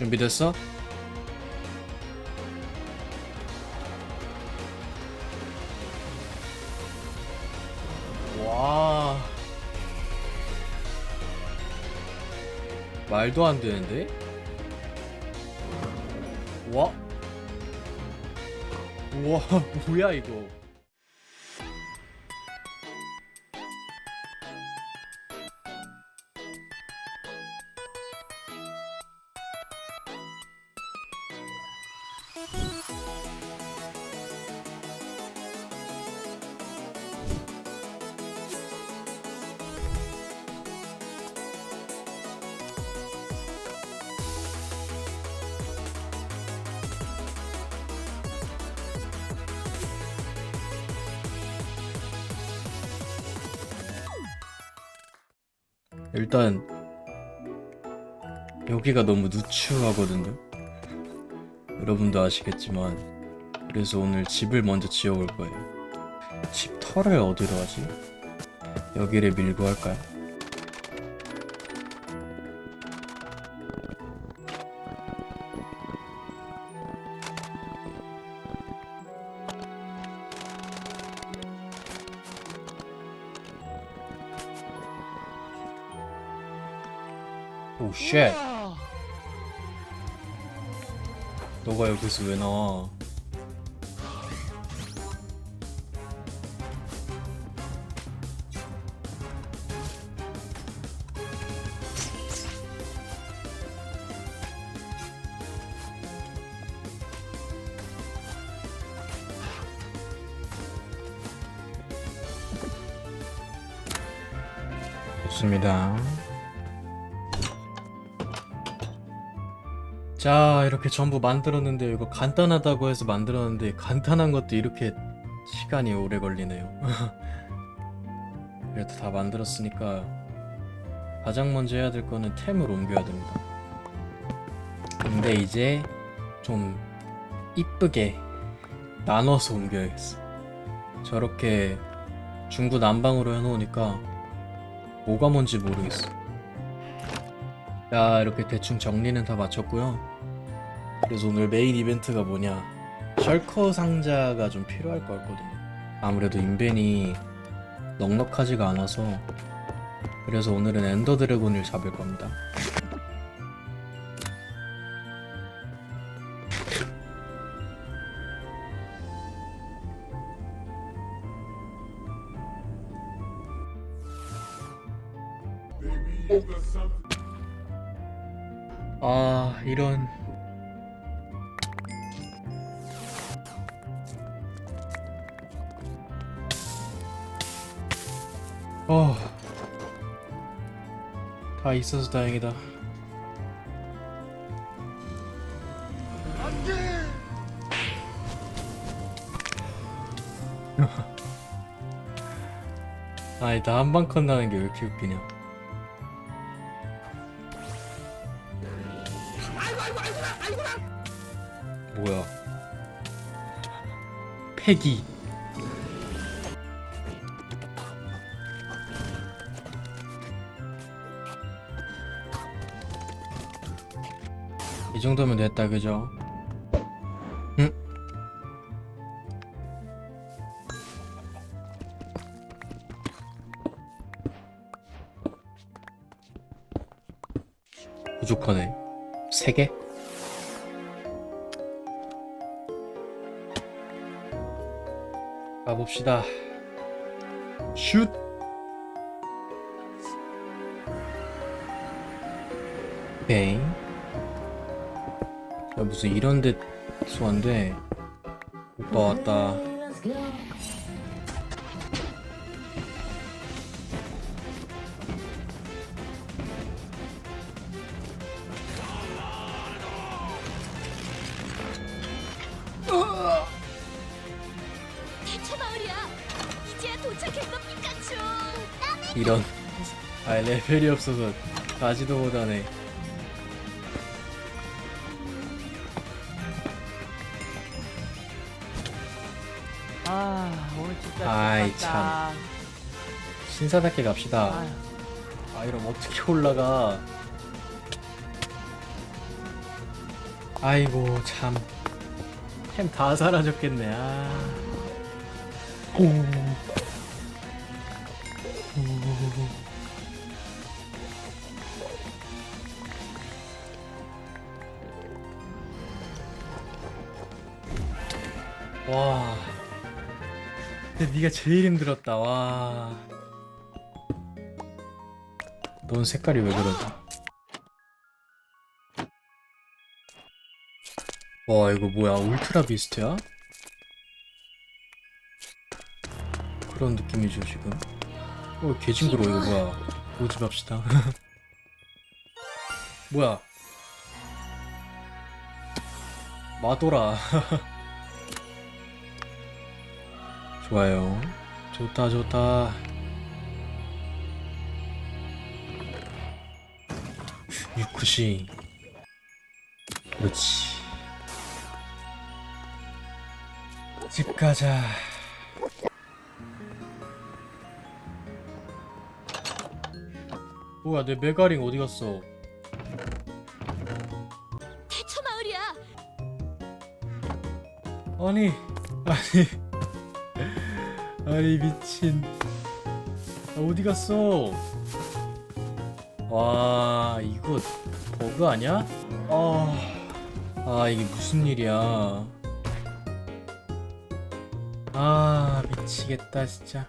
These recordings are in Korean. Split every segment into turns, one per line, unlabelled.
준비됐어? 와. 말도 안 되는데? 와. 우와, 뭐야 이거. 일단 여기가 너무 누추하거든요. 여러분도 아시겠지만 그래서 오늘 집을 먼저 지어볼 거예요. 집 털을 어디로 하지? 여기를 밀고 할까요? 쉣. 너가 여기서 왜 나와? 자 이렇게 전부 만들었는데 이거 간단하다고 해서 만들었는데 간단한 것도 이렇게 시간이 오래 걸리네요. 그래도 다 만들었으니까 가장 먼저 해야 될 거는 템을 옮겨야 됩니다. 근데 이제 좀 이쁘게 나눠서 옮겨야겠어. 저렇게 중구 난방으로 해놓으니까 뭐가 뭔지 모르겠어 자 이렇게 대충 정리는 다 마쳤고요. 그래서 오늘 메인 이벤트가 뭐냐. 셜커 상자가 좀 필요할 것 같거든요. 아무래도 인벤이 넉넉하지가 않아서. 그래서 오늘은 엔더 드래곤을 잡을 겁니다 아 이런 어. 다 있어서 다행이다. 아니 나 한 방 컷 나는 게 왜 이렇게 웃기냐. 뭐야? 패기. 이 정도면 됐다, 그죠? 응? 부족하네. 세 개? 가봅시다. 슛! 오케이. 야, 무슨 이런 데 소환돼. 오빠 왔다. 이런. 아, 레벨이 없어서 가지도 못하네.
아 오늘 진짜
아이,
죽겠다.
신사답게 갑시다.
아,
이러면 어떻게 올라가? 아이고 참. 템 다 사라졌겠네. 아. 오. 와. 근데 네가 제일 힘들었다. 와. 넌 색깔이 왜 그러지? 와 이거 뭐야 울트라 비스트야? 그런 느낌이죠 지금 어 개징그러 이거 뭐야 모집합시다 뭐야 마도라 좋아요. 좋다 좋다. 유쿠시. 그렇지. 집 가자. 뭐야 내 메가링 어디 갔어?
대처 마을이야.
아니 아니 아니 미친. 아, 어디 갔어? 와 이거 버그 아니야? 아, 아 이게 무슨 일이야? 아 미치겠다 진짜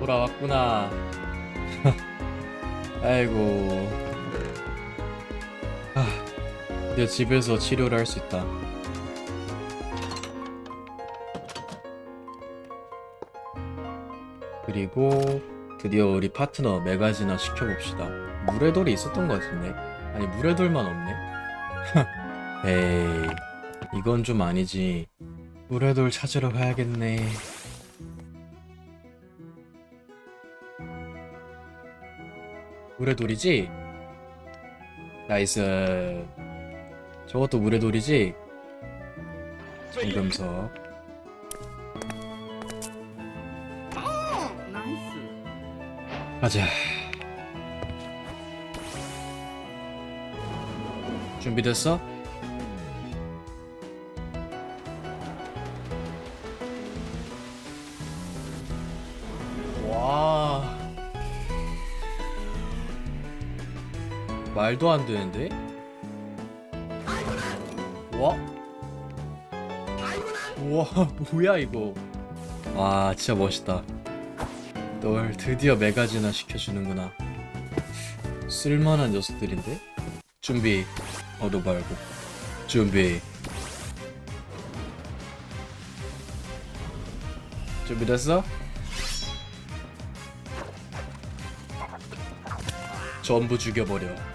돌아왔구나. 아이고. 아, 이제 집에서 치료를 할 수 있다. 그리고 드디어 우리 파트너 메가지나 시켜봅시다. 물의 돌이 있었던 것 같은데? 아니 물의 돌만 없네? 에이 이건 좀 아니지. 물의 돌 찾으러 가야겠네. 물의 돌이지? 나이스. 저것도 물의 돌이지? 잠금석. 가자. 준비됐어? 말도 안 되는데? 와? 우와, 뭐야 이거? 와, 진짜 멋있다. 널 드디어 메가지나 시켜주는구나. 쓸만한 녀석들인데? 준비. 어도 말고. 준비. 준비됐어? 전부 죽여버려.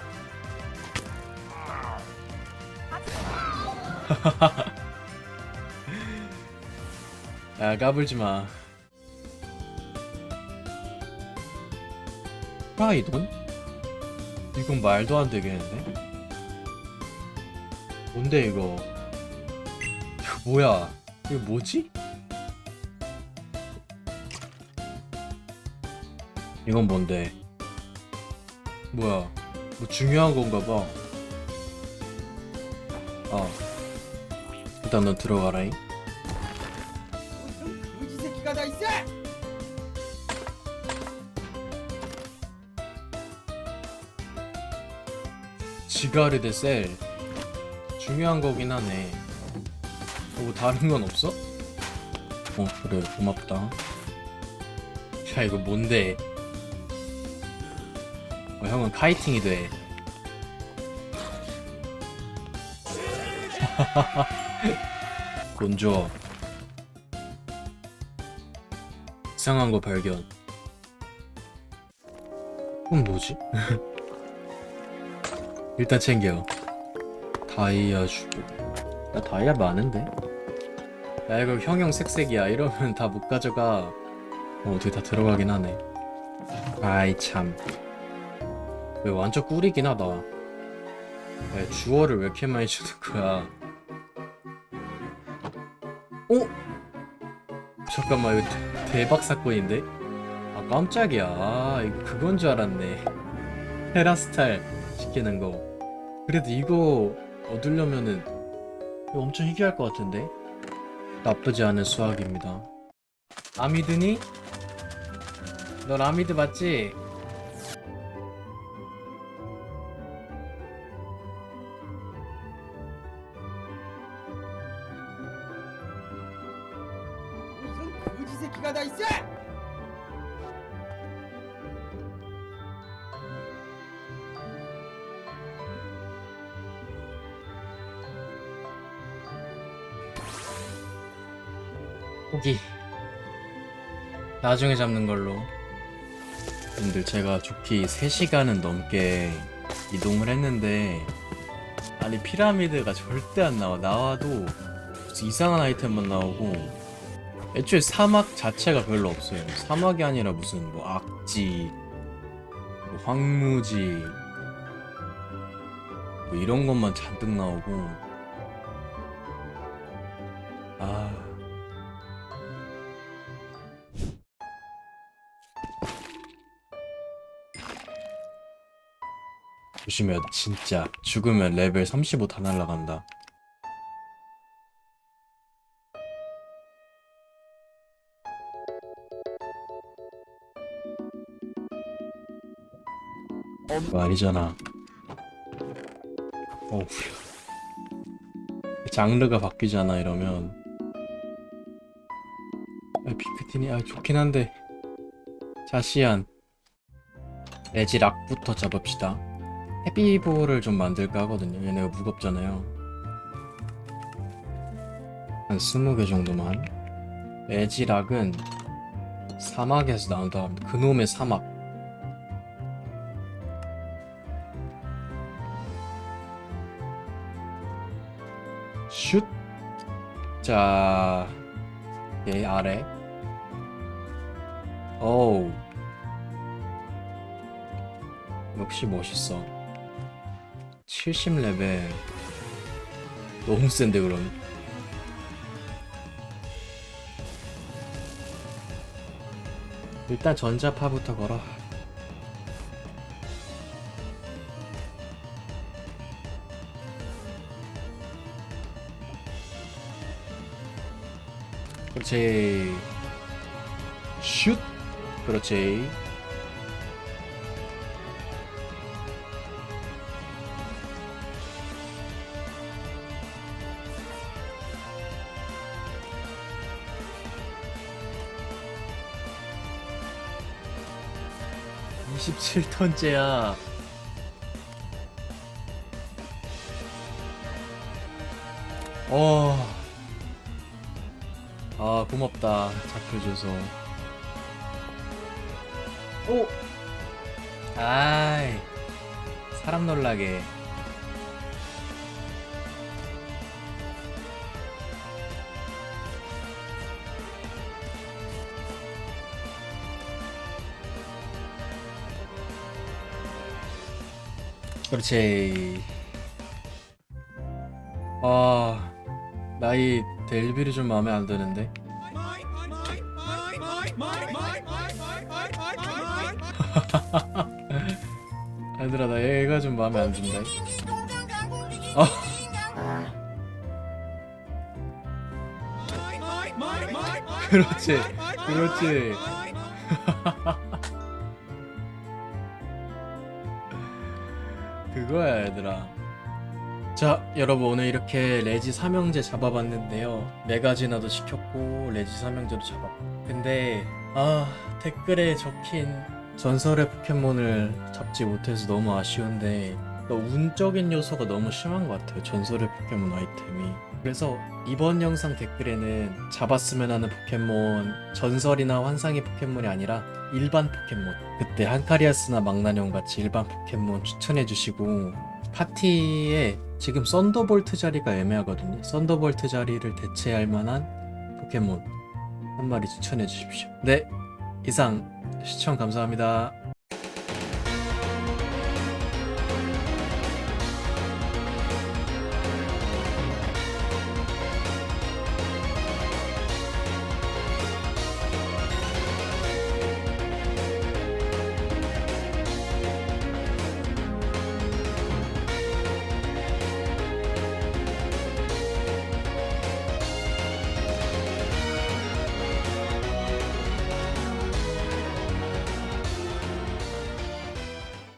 야, 까불지 마. 프라이돈? 이건 말도 안 되겠는데? 뭔데 이거? 이거 뭐야? 이거 뭐지? 이건 뭔데? 뭐야? 뭐 중요한 건가 봐. 아. 일단 넌 들어가라잉. 지가르 데셀. 중요한 거긴 하네. 뭐 다른 건 없어? 어 그래. 고맙다. 야 이거 뭔데? 어, 형은 카이팅이 돼 곤조. 이상한 거 발견. 그건 뭐지? 일단 챙겨. 다이아 주고. 나 다이아 많은데? 야 이거 형형 색색이야. 이러면 다 못 가져가. 어, 어떻게 다 들어가긴 하네. 아이 참. 왜 완전 꿀이긴 하다. 야, 주어를 왜 이렇게 많이 주는 거야 어? 잠깐만 이거 대- 대박 사건인데? 아 깜짝이야 아 그건 줄 알았네 헤라스탈 시키는 거 그래도 이거 얻으려면은 이거 엄청 희귀할 것 같은데 나쁘지 않은 수학입니다 아미드니? 넌 아미드 맞지?
새끼가 다 있어!
포기 나중에 잡는 걸로 근데 제가 좋기 3시간은 넘게 이동을 했는데 아니 피라미드가 절대 안 나와 나와도 무슨 이상한 아이템만 나오고 애초에 사막 자체가 별로 없어요. 사막이 아니라 무슨 뭐 악지 뭐 황무지 뭐 이런 것만 잔뜩 나오고. 아. 조심해야 돼 진짜 죽으면 레벨 35 다 날라간다 그거 아니잖아. 어우 장르가 바뀌잖아 이러면. 아, 핑크틴이 아 좋긴 한데. 자시안. 레지락부터 잡읍시다. 헤비볼을 좀 만들까 하거든요. 얘네가 무겁잖아요. 한 20개 정도만. 레지락은 사막에서 나온다. 그놈의 사막 자, 얘 아래. 어우. 역시 멋있어. 70레벨. 너무 센데, 그럼. 일단 전자파부터 걸어. 그렇지. 슛. 그렇지. (27 톤째야) 어... 아 고맙다 잡혀줘서. 오. 아이 사람 놀라게. 그렇지. 아 나이 델빌이 좀 마음에 안 드는데 얘들아 나 얘가 좀 마음에 안 든다. 어. 그렇지 그렇지. 그거야 얘들아. 자 여러분 오늘 이렇게 레지 삼형제 잡아봤는데요. 메가지나도 시켰고 레지 삼형제도 잡았고. 근데 아 댓글에 적힌 전설의 포켓몬을 잡지 못해서 너무 아쉬운데 운적인 요소가 너무 심한 것 같아요. 전설의 포켓몬 아이템이. 그래서 이번 영상 댓글에는 잡았으면 하는 포켓몬 전설이나 환상의 포켓몬이 아니라 일반 포켓몬 그때 한카리아스나 망나뇽 같이 일반 포켓몬 추천해 주시고 파티에 지금 썬더볼트 자리가 애매하거든요. 썬더볼트 자리를 대체할 만한 포켓몬 한 마리 추천해 주십시오. 네, 이상 시청 감사합니다.